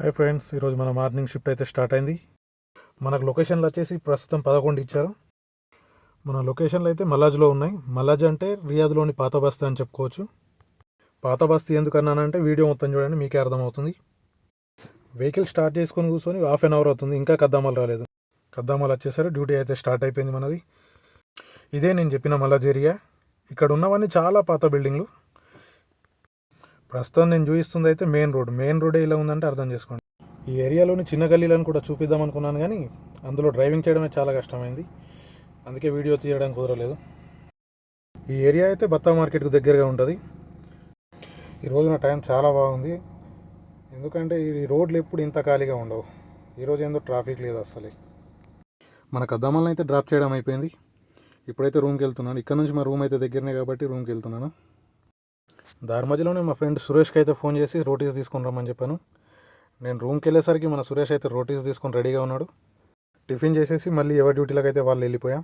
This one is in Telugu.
హాయ్ ఫ్రెండ్స్ ఈరోజు మన మార్నింగ్ షిఫ్ట్ అయితే స్టార్ట్ అయింది. మనకు లొకేషన్లు వచ్చేసి ప్రస్తుతం పదకొండు ఇచ్చారు. మన లొకేషన్లు అయితే మలాజ్లో ఉన్నాయి. మలాజ్ అంటే రియాద్లోని పాత బస్తీ అని చెప్పుకోవచ్చు. పాత బస్తీ ఎందుకన్నానంటే వీడియో మొత్తం చూడండి మీకే అర్థమవుతుంది. వెహికల్ స్టార్ట్ చేసుకొని కూర్చొని హాఫ్ అన్ అవర్ అవుతుంది. ఇంకా కద్దామలు రాలేదు. కద్దామలు వచ్చేసరి డ్యూటీ అయితే స్టార్ట్ అయిపోయింది మనది. ఇదే నేను చెప్పిన మలాజ్ ఏరియా. ఇక్కడ ఉన్నవన్నీ చాలా పాత బిల్డింగ్లు. ప్రస్తుతం నేను చూపిస్తుంది అయితే మెయిన్ రోడ్. మెయిన్ రోడే ఇలా ఉందంటే అర్థం చేసుకోండి. ఈ ఏరియాలోని చిన్న గల్లీలను కూడా చూపిద్దాం అనుకున్నాను కానీ అందులో డ్రైవింగ్ చేయడమే చాలా కష్టమైంది. అందుకే వీడియో తీయడం కుదరలేదు. ఈ ఏరియా అయితే బత్తా మార్కెట్కు దగ్గరగా ఉంటుంది. ఈ రోజు నా టైం చాలా బాగుంది. ఎందుకంటే ఈ రోడ్లు ఎప్పుడు ఇంత ఖాళీగా ఉండవు. ఈరోజు ఏందో ట్రాఫిక్ లేదు అసలే మన కద్దమ్మలను అయితే డ్రాప్ చేయడం అయిపోయింది. ఇప్పుడైతే రూమ్కి వెళ్తున్నాను. ఇక్కడ నుంచి మా రూమ్ అయితే దగ్గరనే కాబట్టి రూమ్కి వెళ్తున్నాను. దారి మధ్యలోనే మా ఫ్రెండ్ సురేష్కి అయితే ఫోన్ చేసి రోటీస్ తీసుకొని రమ్మని చెప్పాను. నేను రూమ్కి వెళ్ళేసరికి మన సురేష్ అయితే రోటీస్ తీసుకొని రెడీగా ఉన్నాడు. టిఫిన్ చేసేసి మళ్ళీ ఎవరి డ్యూటీలకు అయితే వాళ్ళు వెళ్ళిపోయాం.